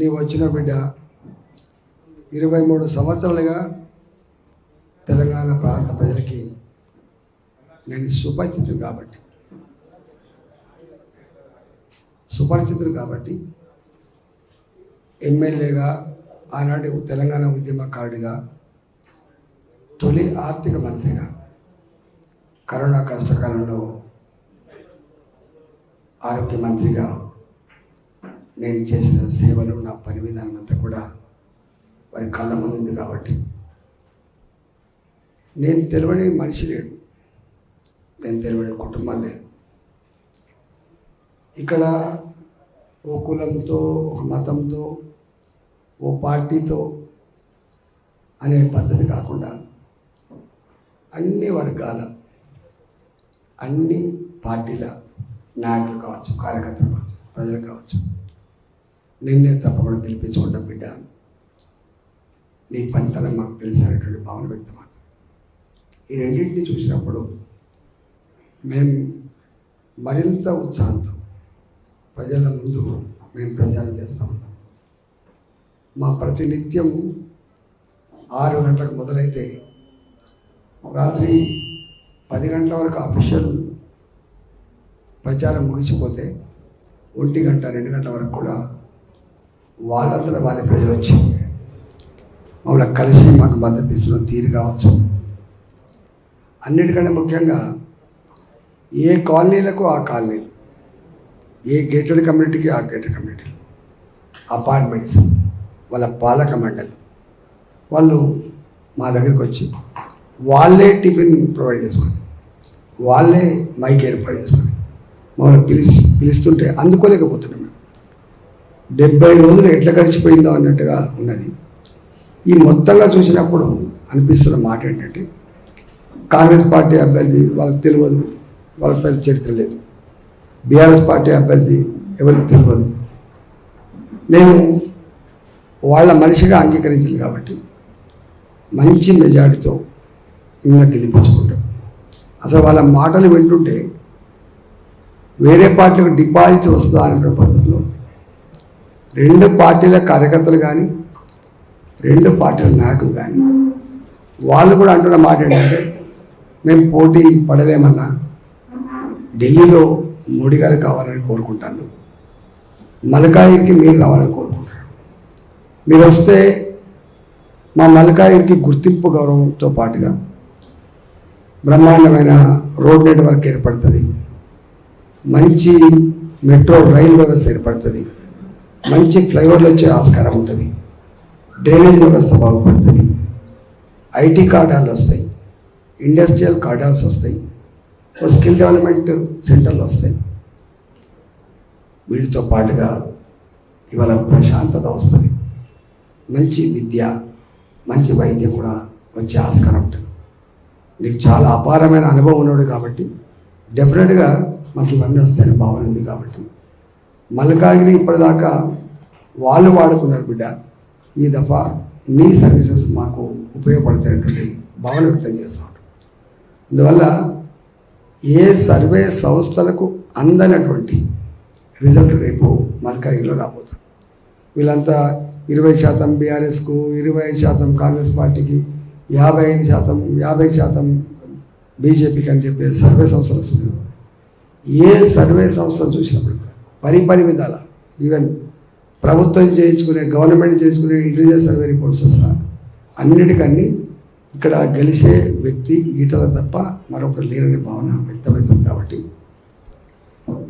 నీవు వచ్చిన బిడ్డ ఇరవై మూడు సంవత్సరాలుగా తెలంగాణ ప్రాంత ప్రజలకి నేను సుపరిచితుడు కాబట్టి. సుపరిచితుడు కాబట్టి ఎమ్మెల్యేగా ఆనాటి తెలంగాణ ఉద్యమకారుడిగా తొలి ఆర్థిక మంత్రిగా కరోనా కష్టకాలంలో ఆరోగ్య మంత్రిగా నేను చేసిన సేవలు నా పని విధానం అంతా కూడా వారి కళ్ళ ముందు ఉంది కాబట్టి. నేను తెలియని మనిషి లేడు. నేను తెలియని కుటుంబం లేదు. ఇక్కడ ఓ కులంతో ఒక మతంతో ఓ పార్టీతో అనే పద్ధతి కాకుండా అన్ని వర్గాల అన్ని పార్టీల నాయకులు కావచ్చు కార్యకర్తలు కావచ్చు ప్రజలు కావచ్చు నిన్నే తప్పకుండా పిలిపించుకుంటాం బిడ్డ. నీ పనితనం మాకు తెలిసినటువంటి భావన వ్యక్తమవుతుంది. ఈ రెండింటిని చూసినప్పుడు మేము మరింత ఉత్సాహంతో ప్రజల ముందు మేము ప్రచారం చేస్తూ ఉన్నాం. మా ప్రతినిత్యం ఆరు గంటలకు మొదలైతే రాత్రి పది గంటల వరకు అఫీషియల్ ప్రచారం ముగిసిపోతే ఒంటి గంట రెండు గంటల వరకు కూడా వాళ్ళంతా వాళ్ళ ప్రజలు వచ్చి మమ్మల్ని కలిసి మాకు మద్దతు ఇస్తున్న తీరు కావచ్చు. అన్నిటికంటే ముఖ్యంగా ఏ కాలనీలకు ఆ కాలనీలు ఏ గేటెడ్ కమ్యూనిటీకి ఆ గేటెడ్ కమ్యూనిటీలు అపార్ట్మెంట్స్ వాళ్ళ పాలక మండలి వాళ్ళు మా దగ్గరికి వచ్చి వాళ్ళే టిఫిన్ ప్రొవైడ్ చేసుకొని వాళ్ళే మైక్ ఏర్పాటు చేసుకొని మమ్మల్ని పిలిచి పిలుస్తుంటే అందుకోలేకపోతున్నాం మేము. డెబ్బై రోజులు ఎట్లా గడిచిపోయిందో అన్నట్టుగా ఉన్నది. ఈ మొత్తంగా చూసినప్పుడు అనిపిస్తున్న మాట ఏంటంటే కాంగ్రెస్ పార్టీ అభ్యర్థి వాళ్ళకి తెలియదు వాళ్ళ పెద్ద చరిత్ర లేదు. బీఆర్ఎస్ పార్టీ అభ్యర్థి ఎవరికి తెలియదు. నేను వాళ్ళ మనిషిగా అంగీకరించింది కాబట్టి మంచి మెజార్టీతో ఇంకా గెలిపించుకుంటాం. అసలు వాళ్ళ మాటలు వింటుంటే వేరే పార్టీలకు డిపాజిట్ వస్తుందా అనే రెండు పార్టీల కార్యకర్తలు కానీ రెండు పార్టీల నాయకులు కానీ వాళ్ళు కూడా అంటున్న మాట ఏంటంటే మేము పోటీ పడలేమన్నా ఢిల్లీలో మోడీ గారు కావాలని కోరుకుంటాను మలకాయికి మీరు రావాలని కోరుకుంటాను మీరు వస్తే మా మలకాయికి గుర్తింపు గౌరవంతో పాటుగా బ్రహ్మాండమైన రోడ్ నెట్వర్క్ ఏర్పడుతుంది. మంచి మెట్రో రైల్ వ్యవస్థ ఏర్పడుతుంది. మంచి ఫ్లైఓవర్లు వచ్చే ఆస్కారం ఉంటుంది. డ్రైనేజ్ వ్యవస్థ బాగుపడుతుంది. ఐటీ కార్డాలు వస్తాయి. ఇండస్ట్రియల్ కార్డాల్స్ వస్తాయి. స్కిల్ డెవలప్మెంట్ సెంటర్లు వస్తాయి. వీటితో పాటుగా ఇవాళ ప్రశాంతత వస్తుంది. మంచి విద్య మంచి వైద్యం కూడా వచ్చే ఆస్కారం ఉంటుంది. నీకు చాలా అపారమైన అనుభవం ఉన్నాడు కాబట్టి డెఫినెట్గా మాకు ఇవన్నీ వస్తాయని భావన ఉంది కాబట్టి. మల్కాగిరి ఇప్పటిదాకా వాళ్ళు వాడుకున్నారు బిడ్డ. ఈ దఫా నీ సర్వీసెస్ మాకు ఉపయోగపడతాయనేటువంటి భావన వ్యక్తం చేస్తూ అందువల్ల ఏ సర్వే సంస్థలకు అందనటువంటి రిజల్ట్ రేపు మల్కాగిరిలో రాబోతుంది. వీళ్ళంతా ఇరవై శాతం బీఆర్ఎస్కు ఇరవై ఐదు శాతం కాంగ్రెస్ పార్టీకి యాభై ఐదు శాతం యాభై శాతం బీజేపీకి అని చెప్పే సర్వే సంస్థలు వస్తున్నాయి. ఏ సర్వే సంస్థలు చూసినప్పుడు కూడా పరిపరి విధాల ఈవెన్ ప్రభుత్వం చేయించుకునే గవర్నమెంట్ చేసుకునే ఇంటెలిజెన్స్ సర్వే రిపోర్ట్స్ సహా అన్నిటికన్నీ ఇక్కడ గెలిచే వ్యక్తి ఈటల తప్ప మరొకరు లేరని భావన వ్యక్తమవుతుంది కాబట్టి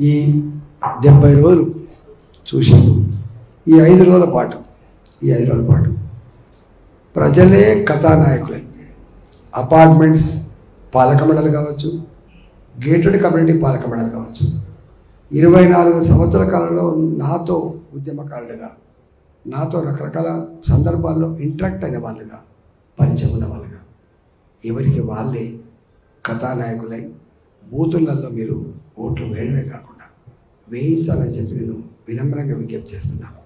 ఈ డెబ్బై రోజులు చూశాను ఈ ఐదు రోజుల పాటు ఈ ఐదు రోజుల పాటు ప్రజలే కథానాయకులై. అపార్ట్మెంట్స్ పాలక మండలి కావచ్చు గేటెడ్ కమ్యూనిటీ పాలక మండలి కావచ్చు. ఇరవై నాలుగు సంవత్సరాల కాలంలో నాతో ఉద్యమకారులుగా నాతో రకరకాల సందర్భాల్లో ఇంటరాక్ట్ అయిన వాళ్ళుగా పరిచయం ఉన్న వాళ్ళుగా. ఎవరికి వాళ్ళే కథానాయకులై బూతులలో మీరు ఓట్లు వేయడమే కాకుండా వేయించాలని చెప్పి నేను వినమ్రంగా విజ్ఞప్తి చేస్తున్నాను.